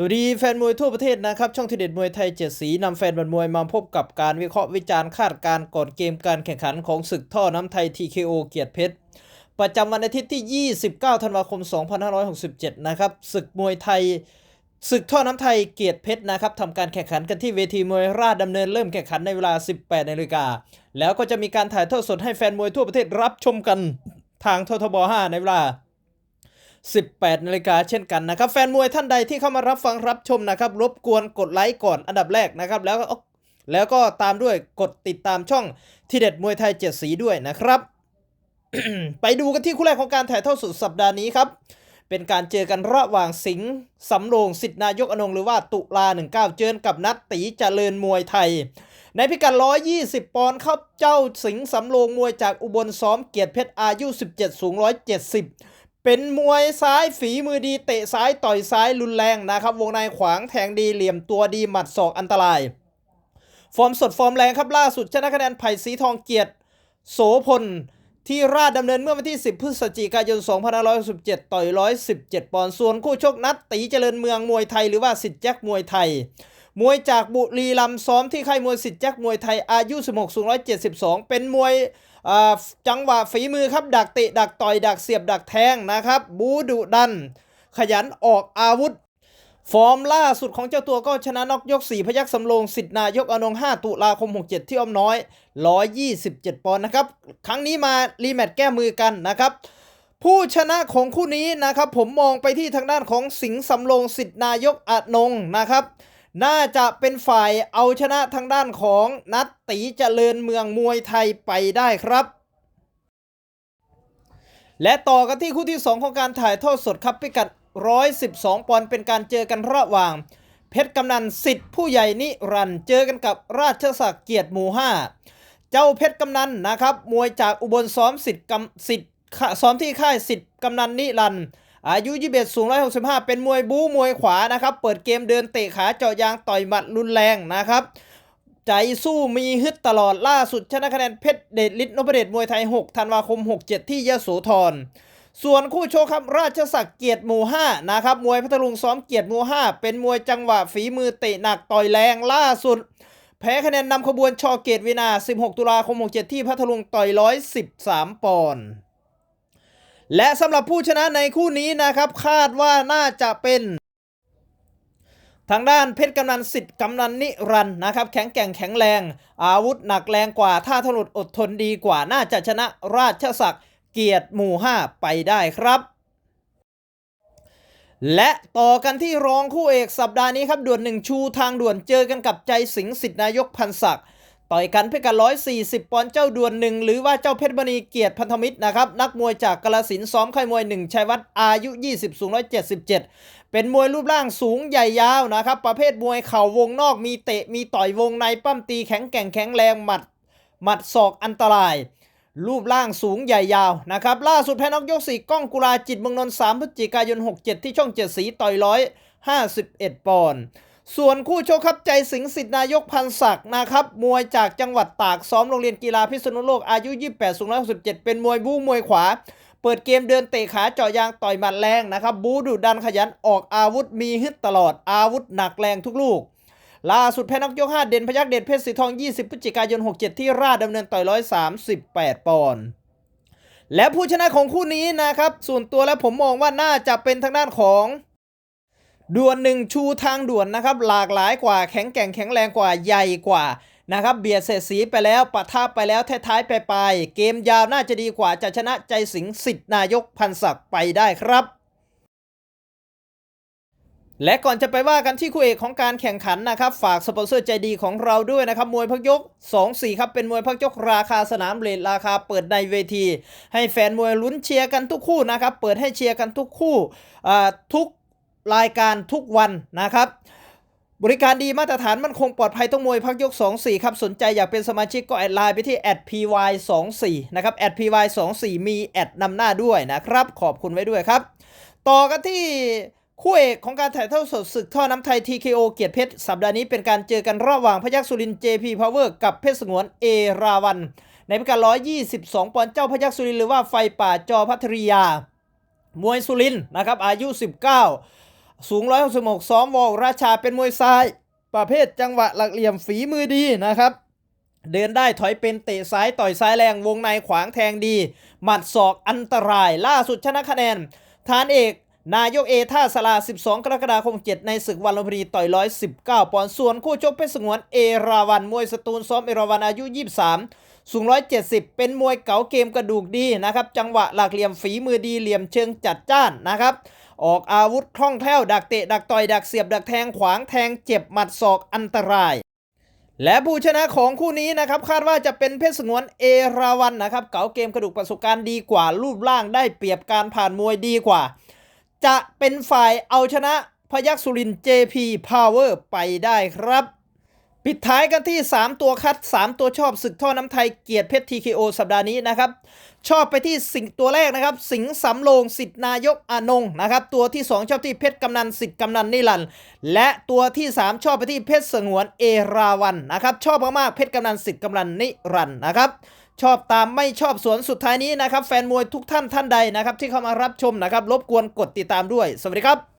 สวัสดีแฟนมวยทั่วประเทศนะครับ ช่องทีเด็ดมวยไทยเจ็ดสีนำแฟนบอลมวยมาพบกับการวิเคราะห์วิจารณ์คาดการณ์ก่อนเกมการแข่งขันของศึกท่อน้ำไทย TKO เกียรติเพชร ประจำวันอาทิตย์ที่ 29 ธันวาคม 2567 นะครับศึกมวยไทยศึกท่อน้ำไทยเกียรติเพชรนะครับทำการแข่งขันกันที่เวทีมวยราชดำเนินเริ่มแข่งขันในเวลา 18นาฬิกาแล้วก็จะมีการถ่ายทอดสดให้แฟนมวยทั่วประเทศรับชมกันทางททบ 5 ในเวลา 18นาฬิกาเช่นกันนะครับแฟนมวยท่านใดที่เข้ามารับฟังรับชมนะครับรบกวนกดไลค์ก่อนอันดับแรกนะครับ แล้วก็แล้วก็ตามด้วยกดติดตามช่องที่เด็ดมวยไทยเจ็ดสีด้วยนะครับ ไปดูกันที่คู่แรกของการถ่ายทอดสดสัปดาห์นี้ครับเป็นการเจอกันระหว่างสิงห์สำโรงสิทธินายกอนงหรือว่าตุลา 19 เจอกับนัดตีเจริญมวยไทย ในพิกัด 120 ปอนด์ครับเจ้าสิงห์สำโรงมวยจากอุบลซ้อมเกียรติเพชรอายุ 17 สูง 170 เป็นมวยซ้ายฝีมือดีเตะซ้ายต่อยซ้ายรุนแรงนะครับ วงในขวางแทงดีเหลี่ยมตัวดีหมัดศอกอันตราย ฟอร์มสดฟอร์มแรงครับล่าสุดชนะคะแนนไผ่สีทองเกียรติ โสพลที่ราชดำเนินเมื่อวันที่ 10 พฤศจิกายน 2567ต่อย 117 ปอนด์ ส่วนคู่ชกนัดตีเจริญเมืองมวยไทยหรือว่าสิทธิ์แจ็คมวยไทย มวยจากบุรีรัมย์ซ้อมที่ค่ายมวยสิทธิ์แจ็คมวยไทยอายุ 16สูง172 เป็นมวยจังหวะฝีมือครับ ดักเตะดักต่อยดักเสียบดักแทงนะครับ บูดุดัน ขยันออกอาวุธ ฟอร์มล่าสุดของเจ้าตัวก็ชนะนอกยก 4 พยักสำโรงสิทธินายกอนง 5 ตุลาคม 67 ที่อ้อมน้อย 127 ปอนด์นะครับ ครั้งนี้มารีแมตช์แก้มือกันนะครับผู้ชนะของคู่นี้นะครับ ผมมองไปที่ทางด้านของสิงห์สำโรงสิทธินายกอนงนะครับ น่าจะเป็นฝ่ายเอาชนะทางด้านของนัดตีเจริญเมืองมวยไทยไปได้ครับ และต่อกันที่คู่ที่ 2 ของการถ่ายทอดสดครับพิกัด 112 ปอนด์เป็นการเจอกันระหว่าง เพชรกำนันสิทธิ์ผู้ใหญ่นิรันเจอกันกับราชศักดิ์เกียรติหมู่5เจ้าเพชรกำนันนะครับ มวยจากอุบลซ้อมสิทธิ์กำสิทธิ์ซ้อมที่ค่ายสิทธิ์กำนันนิรันดร์ อายุ 21 สูง 165 เป็นมวยบู๊มวยขวานะครับ เปิดเกมเดินเตะขาเจาะยางต่อยหมัดรุนแรงนะครับ ใจสู้มีฮึดตลอดล่าสุดชนะคะแนนเพชรเดชฤทธิ์นพเดชมวยไทย 6 ธันวาคม 67 ที่ยโสธรส่วนคู่โชคครับราชศักดิ์เกียรติหมู่5นะครับมวยพัทลุงซ้อมเกียรติหมู่ 5 เป็นมวยจังหวะฝีมือเตะหนักต่อยแรงล่าสุด แพ้คะแนนนำขบวนชอเกตวินา 16 ตุลาคม 67 ที่พัทลุงต่อย 113 ปอนด์ และสำหรับผู้ชนะในคู่นี้นะครับคาดว่าน่าจะเป็นทางด้านเพชรกำนันสิทธิ์กำนันนิรันด์นะครับ แข็งแกร่งแข็งแรง อาวุธหนักแรงกว่า ท่าถลุดอดทนดีกว่า น่าจะชนะราชศักดิ์เกียรติหมู่ 5 ไปได้ครับ และต่อกันที่รองคู่เอกสัปดาห์นี้ครับด่วนหนึ่งชูทางด่วนเจอกันกับใจสิงสิทธินายกพันศักดิ์ ต่อยกันเพื่อกัน 140 ปอนด์เจ้าดวนหนึ่งหรือว่าเจ้าเพชรมณีเกียรติพันธมิตรนะครับ นักมวยจากกาลสินซ้อมค่ายมวยหนึ่งชัยวัฒน์อายุ 20 สูง 177 เป็นมวยรูปร่างสูงใหญ่ยาวนะครับ ประเภทมวยเข่าวงนอกมีเตะมีต่อยวงในปั้มตีแข็งแกร่งแข็งแรงหมัดหมัดศอกอันตราย รูปร่างสูงใหญ่ยาวนะครับล่าสุดแพ้นอกยกสี่ก้องกุลาจิตเมืองนนท์3พฤศจิกายน 67 ที่ช่องเจ็ดสีต่อยร้อย51 ปอนด์ ส่วนคู่โชคครับใจสิงสิทธินายกพันศักดิ์นะครับ มวยจากจังหวัดตากซ้อมโรงเรียนกีฬาพิษณุโลกอายุ 28สูง167เป็นมวยบู๊มวยขวา เปิดเกมเดินเตะขาเจาะยางต่อยหมัดแรงนะครับ บูดุดันขยันออกอาวุธมีฮึดตลอดอาวุธหนักแรงทุกลูก ล่าสุดแพ้นักยก 5 เด่นพยักเด่นเพชรสีทอง 20พฤศจิกายน 67 ที่ราชดำเนินต่อย 138 ปอนด์และผู้ชนะของคู่นี้นะครับ ส่วนตัวแล้วผมมองว่าน่าจะเป็นทางด้านของ ด่วนหนึ่งชูทางด่วนนะครับหลากหลายกว่าแข็งแกร่งแข็งแรงกว่าใหญ่กว่านะครับเบียดเสียสีไปแล้วปะทะไปแล้วท้ายๆไปไปเกมยาวน่าจะดีกว่าจะชนะใจสิงห์สิทธินายกพันศักดิ์ไปได้ครับ และก่อนจะไปว่ากันที่คู่เอกของการแข่งขันนะครับ ฝากสปอนเซอร์ใจดีของเราด้วยนะครับ มวยพักยก 2-4 ครับเป็นมวยพักยกราคาสนามเลทราคาเปิดในเวที ให้แฟนมวยลุ้นเชียร์กันทุกคู่นะครับเปิดให้เชียร์กันทุกคู่อ่าทุก รายการทุกวันนะครับบริการดีมาตรฐานมันคงปลอดภัยต้องมวยพักยก 2-4 ครับ สนใจอยากเป็นสมาชิกก็แอดไลน์ไปที่ @py24 นะครับ @py24 มีแอดนำหน้าด้วยนะครับ ขอบคุณไว้ด้วยครับ ต่อกันที่คู่เอกของการถ่ายทอดสดศึกท่อน้ำไทย TKO เกียรติเพชร สัปดาห์นี้เป็นการเจอกันระหว่างพยัคฆ์สุริน JP Power กับเพชรสงวนเอราวัน ในพิกัด 122 ปอนด์เจ้าพยัคฆ์สุรินหรือว่าไฟป่าจอพัทริยา มวยสุรินนะครับอายุ 19 สูง 166 ซ้อมวอลราชาเป็นมวยซ้าย ประเภทจังหวะหลักเหลี่ยมฝีมือดีนะครับ เดินได้ถอยเป็นเตะซ้ายต่อยซ้ายแรงวงในขวางแทงดี หมัดศอกอันตราย ล่าสุดชนะคะแนนฐานเอกนายกเอท่าสลา 12 กรกฎาคม 7 ในศึกวันลุมพินีต่อย 119 ปอนด์ ส่วนคู่ชกเพชรสงวนเอราวัน มวยสตูลซ้อมเอราวันอายุ 23 สูง 170 เป็นมวยเก๋าเกมกระดูกดีนะครับ จังหวะหลักเหลี่ยมฝีมือดีเหลี่ยมเชิงจัดจ้านนะครับ ออกอาวุธคล่องแคล่วดักเตะดักต่อยดักเสียบดักแทงขวางแทงเจ็บหมัดศอกอันตราย และผู้ชนะของคู่นี้นะครับคาดว่าจะเป็นเพชรสงวนเอราวันนะครับเก๋าเกมกระดูกประสบการณ์ดีกว่ารูปร่างได้เปรียบการผ่านมวยดีกว่า จะเป็นฝ่ายเอาชนะพยักสุรินทร์ JP Power ไปได้ครับ ปิดท้ายกันที่ 3 ตัวคัด 3 ตัวชอบศึกท่อน้ำไทยเกียรติเพชร TKO สัปดาห์นี้นะครับ ชอบไปที่สิงตัวแรกนะครับ สิงสำโรงสิทธนายกอนงนะครับ ตัวที่ 2 ชอบที่เพชรกำนันสิทธิกำนันนิรันและตัวที่ 3 ชอบไปที่เพชรสงวนเอราวันนะครับ ชอบมากๆเพชรกำนันสิทธิกำนันนิรันนะครับชอบตามไม่ชอบสวนสุดท้ายนี้นะครับ แฟนมวยทุกท่านท่านใดนะครับ ที่เข้ามารับชมนะครับรบกวนกดติดตามด้วย สวัสดีครับ